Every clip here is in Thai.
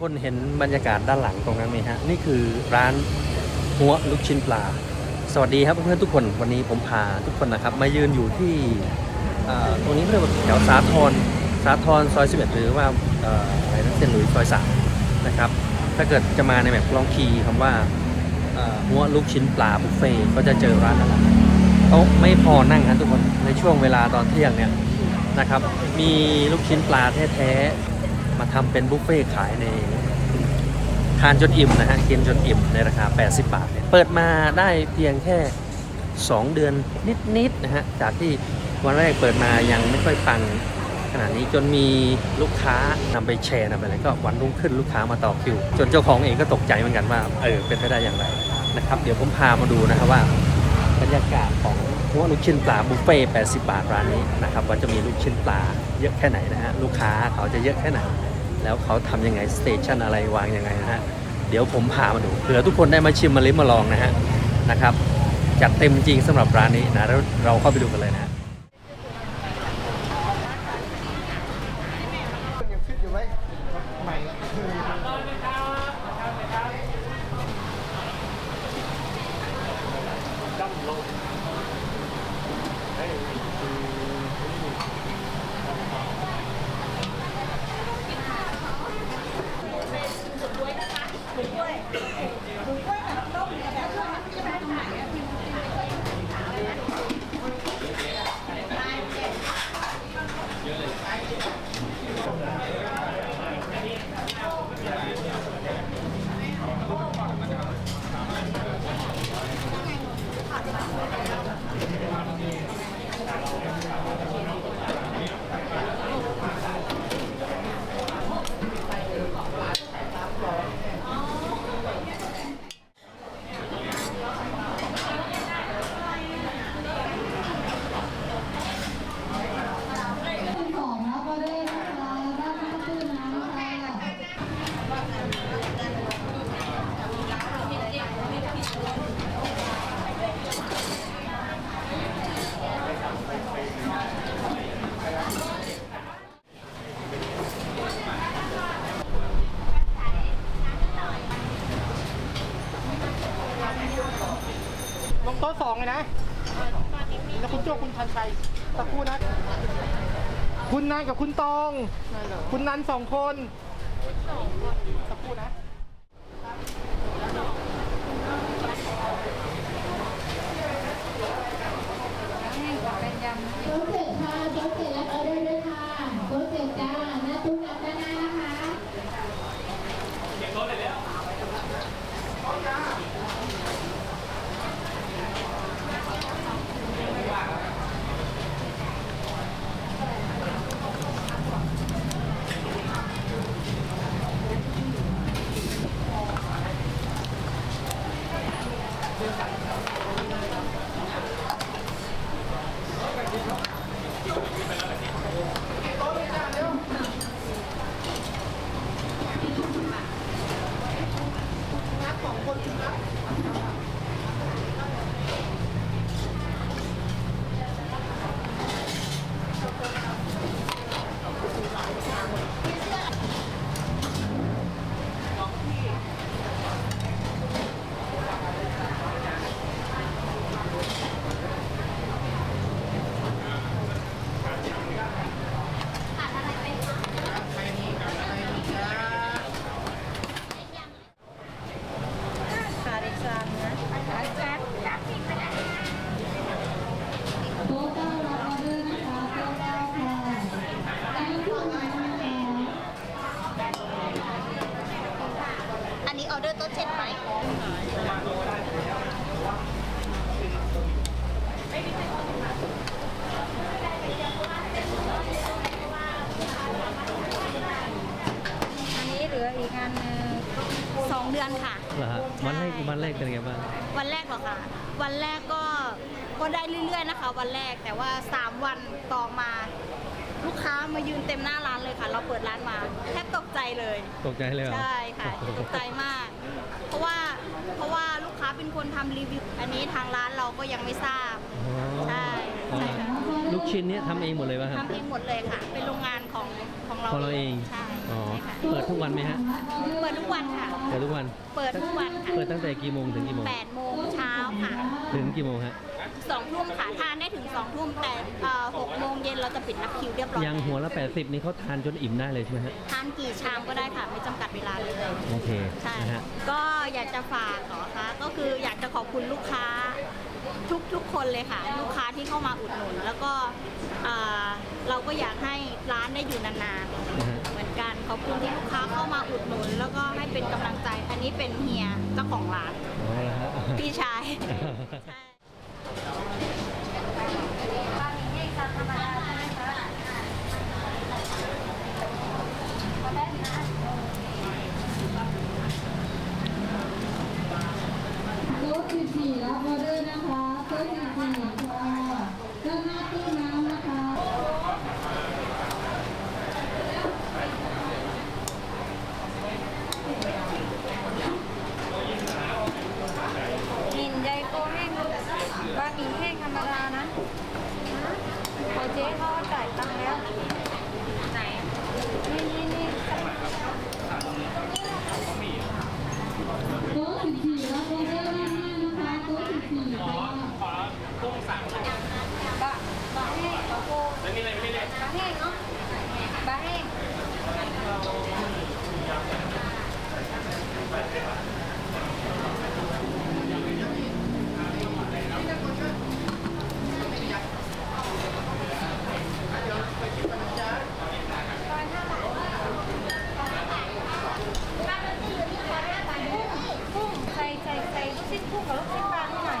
คนเห็นบรรยากาศด้านหลังตรงนั้นไหมฮะ นี่คือร้านหัวลูกชิ้นปลา สวัสดีครับเพื่อนๆทุกคนวันนี้ผมพาทุกคนนะครับ มายืนอยู่ที่ตรงนี้เรียกว่าแถวสาทรสาทรซอย 11 หรือว่าอะไรนะเซนหลุยซอย 3 นะครับ ถ้าเกิดจะมาในแบบลองคีย์คำว่าหัวลูกชิ้นปลาบุฟเฟ่ก็จะเจอร้านอาหารโต๊ะไม่พอนั่งครับทุกคนในช่วงเวลาตอนเที่ยงเนี่ยนะครับ มีลูกชิ้นปลาแท้ๆมาทำเป็นบุฟเฟ่ขายใน ทานจนอิ่มนะฮะกินจนอิ่มในราคา 80 บาทเนี่ยเปิดมาได้เพียงแค่ 2 เดือนนิดๆนะฮะจากที่วันแรกเปิดมายังไม่ค่อยปังขนาดนี้จนมีลูกค้านำไปแชร์นำไปอะไรก็วันรุ่งขึ้นลูกค้ามาต่อคิว จนเจ้าของเองก็ตกใจเหมือนกันว่าเออเป็นไปได้อย่างไรนะครับ เดี๋ยวผมพามาดูนะครับว่า บรรยากาศของหัวลูกชิ้นปลาบุฟเฟ่80 บาทร้านนี้นะครับว่าจะมีลูกชิ้นปลาเยอะแค่ไหนนะฮะลูกค้าเขาจะเยอะแค่ไหน แล้วเขาทำยังไงสเตชันอะไรวางยังไงนะฮะเดี๋ยวผมพามาดูเผื่อทุกคนได้มาชิมมาลิ้มมาลองนะฮะนะครับจัดเต็มจริงสำหรับร้านนี้นะแล้วเราเข้าไปดูกันเลยนะฮะยังฟิตอยู่ไหมใหม่อะ สองรับออเดอร์นะคะด้านหน้าตู้น้ำค่ะ ลงโต๊ะสองเลยนะ แล้วคุณโจ้คุณชันชัยสักครู่นะ คุณนายกับคุณตอง คุณนันสองคนสักครู่นะโต๊ะเจ็ดค่ะโต๊ะเจ็ดรับออเดอร์ด้วยค่ะโต๊ะเจ็ดจ้าหน้าตู้น้ำ Thank you. ฮะวันแรกวันแรกเป็นไงบ้างวันแรกเหรอคะวันแรกก็ก็ได้เรื่อยๆนะคะ วันแรกแต่ว่า 3 วันต่อมาลูกค้ามายืนเต็มหน้าร้านเลยค่ะ เราเปิดร้านมาแทบตกใจเลย ตกใจเลยเหรอใช่ค่ะตกใจมาก เพราะว่าเพราะว่าลูกค้าเป็นคนทำรีวิวอันนี้ทางร้านเราก็ยังไม่ทราบอ๋อใช่ใช่ค่ะลูกชิ้นเนี้ยทำเองหมดเลยป่ะครับทำเองหมดเลยค่ะ เป็นโรงงานของของเราของเราเองใช่ออ๋อเปิด ทุกวันไหมฮะ เปิดทุกวันค่ะ เปิดทุกวัน เปิดทุกวันค่ะเปิดตั้งแต่กี่โมงถึงกี่โมง 8โมงเช้าค่ะถึงกี่โมงฮะ 2ทุ่มค่ะ ทานได้ถึง2ทุ่มแต่เอ่อ6โมงเย็นเราจะปิดรับคิวเรียบร้อยยังหัวละ 80 นี่เขาทานจนอิ่มได้เลยใช่ไหมฮะ ทานกี่ชามก็ได้ค่ะ ไม่จำกัดเวลาเลย โอเค ใช่นะฮะ ก็อยากจะฝากเหรอคะก็คืออยากจะขอบคุณลูกค้าทุกทุกคนเลยค่ะ ลูกค้าที่เข้ามาอุดหนุน แล้วก็เอ่อเราก็อยากให้ร้านได้อยู่นานนะฮะๆเหมือน กันขอบคุณที่ลูกค้าเข้ามาอุดหนุน แล้วก็ให้เป็นกำลังใจ อันนี้เป็นเฮียเจ้าของร้านอ๋อแล้วฮะพี่ชายใช่ โต๊ะ14รับออเดอร์นะคะโต๊ะ14ค่ะด้านหน้าตู้น้ำนะคะ มินใยโกแห้งบะหมี่แห้งธรรมดานะพอเจ๊เขาจ่ายตังค์แล้ว ไหน นี่นี่นี่ โต๊ะ14รับออเดอร์ด้านหน้านะคะโต๊ะ14ค่ะ บะบะแห้งบะโกบะแห้งเนาะบะแห้ง กุ้งใส่ใส่ใส่ลูกชิ้นกุ้งกับลูกชิ้นปลาให้หน่อย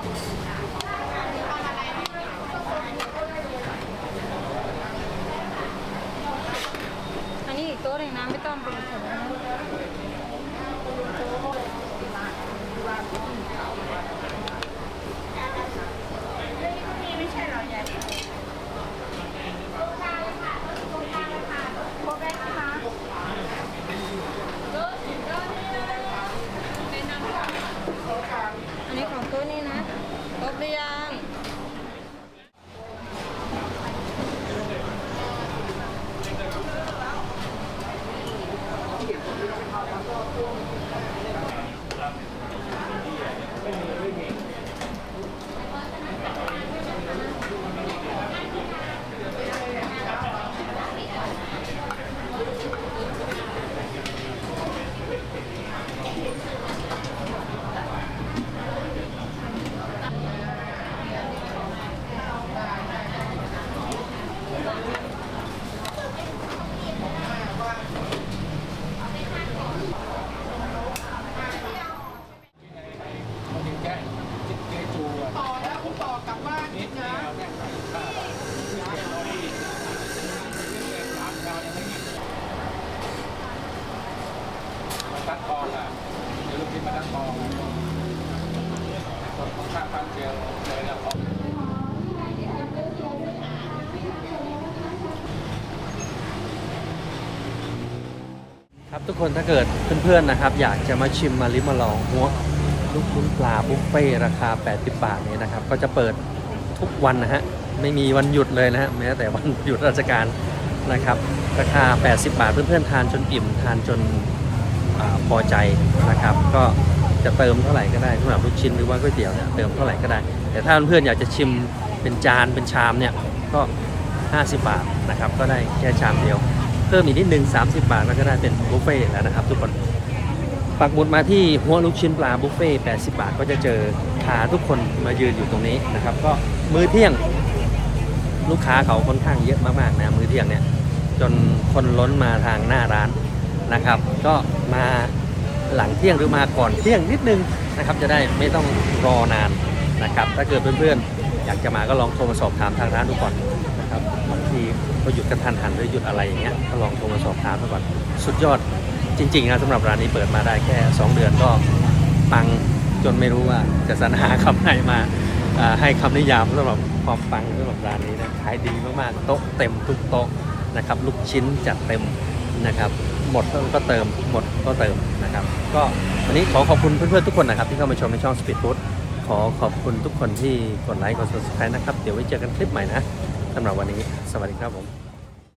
อั นี่อีกโต๊ะหนึ่งนะไม่ต้องเป็นผงนะครบแล้วนะคะอันนี้ของโต๊ะนี้นะครบหรือยัง ต่อนะคุณต่อกลับบ้านนิดนะ มาตั้งกองอะ เดี๋ยวลูกชิ้นมาตั้งกองข้างข้างเดียวเลยนะของครับทุกคนถ้าเกิดเพื่อนๆนะครับ อยากจะมาชิมมาลิมมาลองหัวลูกชิ้นปลาบุฟเฟ่ราคา 80 บาทนี้นะครับ ก็จะเปิดทุกวันนะฮะ ไม่มีวันหยุดเลยนะฮะ แม้แต่วันหยุดราชการนะครับ ราคา 80 บาทเพื่อนๆทานจนอิ่มทานจน อพอใจนะครับ ก็จะเติมเท่าไหร่ก็ได้สำหรับลูกชิ้นหรือว่าก๋วยเตี๋ยวเนี่ยเติมเท่าไหร่ก็ได้ แต่ถ้าเพื่อนอยากจะชิมเป็นจานเป็นชามเนี่ยก็ 50 บาทนะครับก็ได้แค่ชามเดียว เพิ่มอีกนิดนึง 30 บาทก็จะได้เป็นบุฟเฟ่ต์แล้วนะครับ ทุกคนปักหมุดมาที่หัวลูกชิ้นปลาบุฟเฟ่ต์80 บาทก็จะเจอพาทุกคนมายืนอยู่ตรงนี้นะครับ ก็มื้อเที่ยงลูกค้าเขาค่อนข้างเยอะมากๆนะมื้อเที่ยงเนี่ยจนคนล้นมาทางหน้าร้าน นะครับ ก็มาหลังเที่ยงหรือมาก่อนเที่ยงนิดนึงนะครับ จะได้ไม่ต้องรอนานนะครับ ถ้าเกิดเพื่อนๆ อยากจะมาก็ลองโทรมาสอบถามทางร้านดูก่อนนะครับบางทีก็หยุดกระทันหันหรือหยุดอะไรอย่างเงี้ยก็ลองโทรมาสอบถามดูก่อนสุดยอดจริงๆนะสำหรับร้านนี้เปิดมาได้แค่ 2 เดือนก็ปังจนไม่รู้ว่าจะสรรหาคำไหนมาอ่าให้คำนิยามสำหรับความปังสำหรับร้านนี้นะขายดีมากๆโต๊ะเต็มทุกโต๊ะนะครับลูกชิ้นจัดเต็มนะครับ หมดก็เติมหมดก็เติมนะครับ ก็วันนี้ขอขอบคุณเพื่อนๆทุกคนนะครับ ที่เข้ามาชมในช่อง Speed Food ขอขอบคุณทุกคนที่กดไลค์กด subscribe นะครับ เดี๋ยวไว้เจอกันคลิปใหม่นะสำหรับวันนี้ สวัสดีครับผม